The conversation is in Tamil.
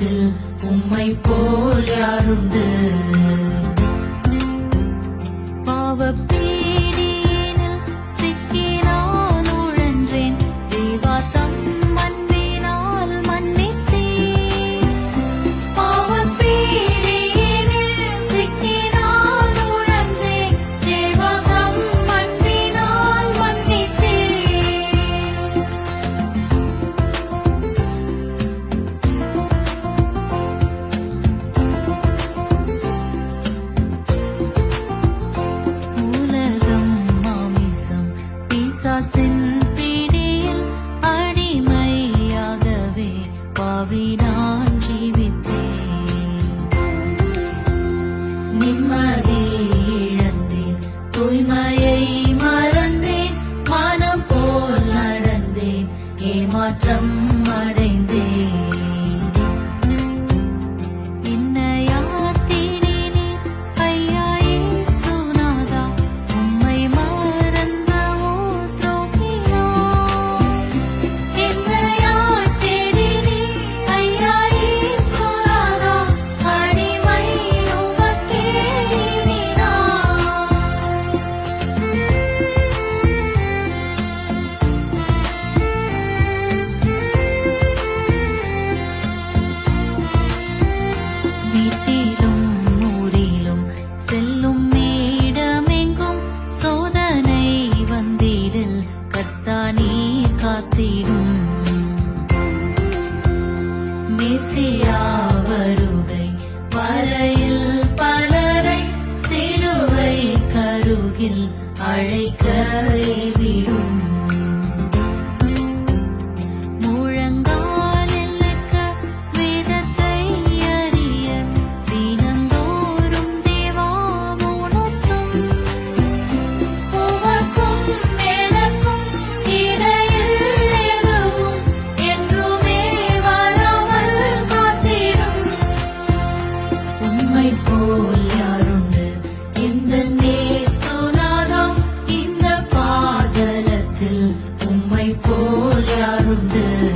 உலகத்தில் உம்மை போல் யாருண்டு? பாசின் பிடியில் அடிமையாகவே பாவினா மிசியா வருகை மலையில் பலரை சிலுவை கருகில் அழைக்க உலகத்தில் உம்மை போல் யாருண்டு?